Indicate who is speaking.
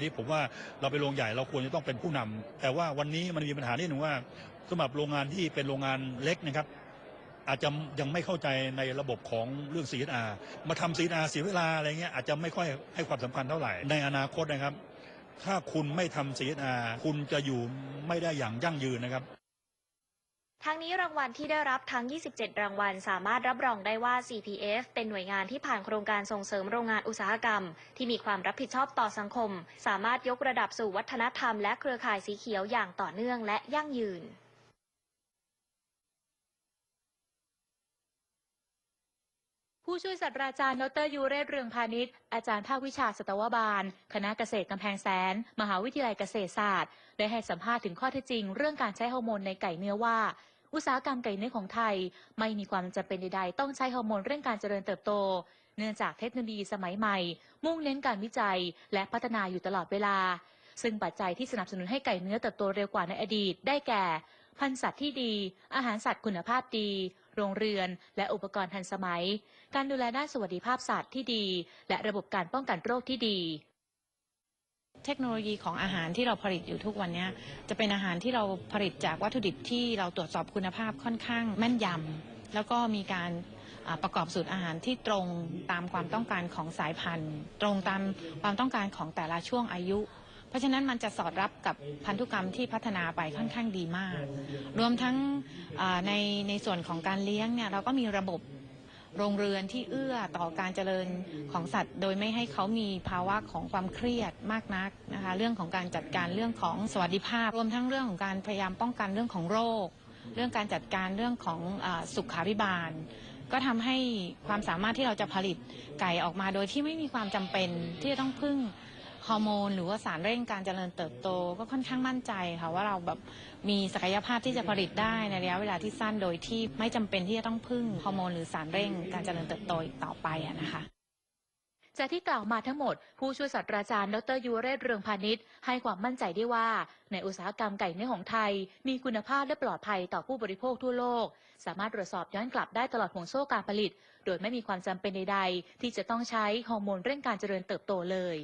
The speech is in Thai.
Speaker 1: นี่ผมว่าเราเป็นโรงใหญ่เราควรจะต้องเป็นผู้นำแต่ว่าวันนี้มันมีปัญหานิดหนึ่งว่าสำหรับโรงงานที่เป็นโรงงานเล็กนะครับ อาจจะยังไม่เข้าใจในระบบของเรื่อง CSR มาทำ CSR เสียเวลาอะไรเงี้ยอาจจะไม่ค่อยให้ความสำคัญเท่าไหร่ ในอนาคตนะครับ ถ้าคุณไม่ทำ CSR คุณจะอยู่ไม่ได้อย่างยั่งยืนนะครับ
Speaker 2: ทั้งนี้รางวัลที่ได้รับทั้ง 27 รางวัล สามารถรับรองได้ว่า CPF เป็นหน่วยงานที่ผ่านโครงการส่งเสริมโรงงานอุตสาหกรรม ที่มีความรับผิดชอบต่อสังคม สามารถยกระดับสู่วัฒนธรรมและเครือข่ายสีเขียวอย่างต่อเนื่องและยั่งยืน
Speaker 3: ผู้ช่วยศาสตราจารย์ดรยูเรศเรืองพาณิชย์อาจารย์ภาควิชาสัตวบาล คณะเกษตรกำแพงแสน มหาวิทยาลัยเกษตรศาสตร์ ได้ให้สัมภาษณ์ถึงข้อเท็จจริง เรื่องการใช้ฮอร์โมนในไก่เนื้อว่า อุตสาหกรรมไก่เนื้อของไทย ไม่มีความจำเป็นใดๆ ต้องใช้ฮอร์โมนเร่งการเจริญเติบโต เนื่องจากเทคโนโลยีสมัยใหม่ มุ่งเน้นการวิจัย และพัฒนาอยู่ตลอดเวลา ซึ่งปัจจัยที่สนับสนุนให้ไก่เนื้อเติบโตเร็วกว่าในอดีต ได้แก่ พันธุ์สัตว์ที่ดี อาหารสัตว์คุณภาพดี โรงเรือน และอุปกรณ์ทันสมัย การดูแลด้านสวัสดิภาพสัตว์ที่ดี และระบบการป้องกันโรคที่ดี
Speaker 4: เทคโนโลยีของอาหารที่เราผลิตอยู่ทุกวันนี้จะเป็นอาหารที่เราผลิตจากวัตถุดิบที่เราตรวจสอบคุณภาพค่อนข้างแม่นยำแล้วก็มีการประกอบสูตรอาหารที่ตรงตามความต้องการของสายพันธุ์ ตรงตามความต้องการของแต่ละช่วงอายุ เพราะฉะนั้นมันจะสอดรับกับพันธุกรรมที่พัฒนาไปค่อนข้างดีมาก รวมทั้งในในส่วนของการเลี้ยงเนี่ยเราก็มีระบบโรงเรือนที่เอื้อต่อการเจริญของสัตว์ โดยไม่ให้เขามีภาวะของความเครียดมากนักนะคะเรื่องของการจัดการเรื่องของสวัสดิภาพ รวมทั้งเรื่องของการพยายามป้องกันเรื่องของโรค เรื่องการจัดการเรื่องของอสุขาภิบาล ก็ทำให้ความสามารถที่เราจะผลิตไก่ออกมาโดยที่ไม่มีความจำเป็นที่จะต้องพึ่ง ฮอร์โมนหรือว่าสารเร่งการเจริญเติบโต ก็ค่อนข้างมั่นใจค่ะว่าเราแบบมีศักยภาพที่จะผลิตได้ในระยะเวลาที่สั้นโดยที่ไม่จำเป็นที่จะต้องพึ่งฮอร์โมนหรือสารเร่งการเจริญเติบโตอีกต่อไปนะคะ
Speaker 3: จากที่กล่าวมาทั้งหมด ผู้ช่วยศาสตราจารย์ ดรยูเรศเรืองพาณิชย์ให้ความมั่นใจได้ว่า ในอุตสาหกรรมไก่เนื้อของไทย มีคุณภาพและปลอดภัยต่อผู้บริโภคทั่วโลก สามารถตรวจสอบย้อนกลับได้ตลอดห่วงโซ่การผลิต โดยไม่มีความจำเป็นใดๆ ที่จะต้องใช้ฮอร์โมนเร่งการเจริญเติบโตเลย